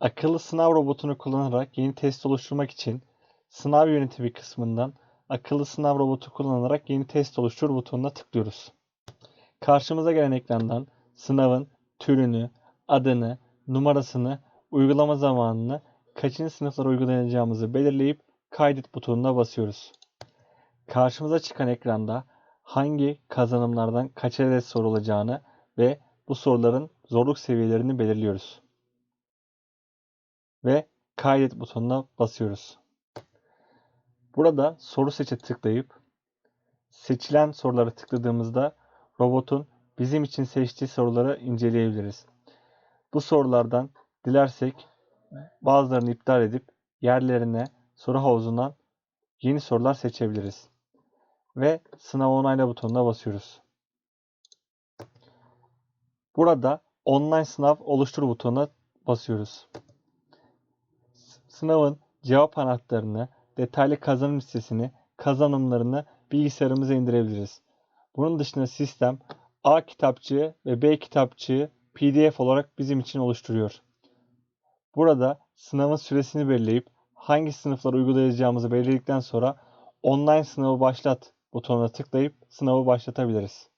Akıllı sınav robotunu kullanarak yeni test oluşturmak için sınav yönetimi kısmından akıllı sınav robotu kullanarak yeni test oluştur butonuna tıklıyoruz. Karşımıza gelen ekrandan sınavın türünü, adını, numarasını, uygulama zamanını, kaçıncı sınıflara uygulayacağımızı belirleyip kaydet butonuna basıyoruz. Karşımıza çıkan ekranda hangi kazanımlardan kaç adet sorulacağını ve bu soruların zorluk seviyelerini belirliyoruz. Ve kaydet butonuna basıyoruz. Burada soru seçe tıklayıp seçilen soruları tıkladığımızda robotun bizim için seçtiği soruları inceleyebiliriz. Bu sorulardan dilersek bazılarını iptal edip yerlerine soru havuzundan yeni sorular seçebiliriz. Ve sınav onayla butonuna basıyoruz. Burada online sınav oluştur butonuna basıyoruz. Sınavın cevap anahtarını, detaylı kazanım listesini, kazanımlarını bilgisayarımıza indirebiliriz. Bunun dışında sistem A kitapçığı ve B kitapçığı PDF olarak bizim için oluşturuyor. Burada sınavın süresini belirleyip hangi sınıflara uygulayacağımızı belirledikten sonra online sınavı başlat butonuna tıklayıp sınavı başlatabiliriz.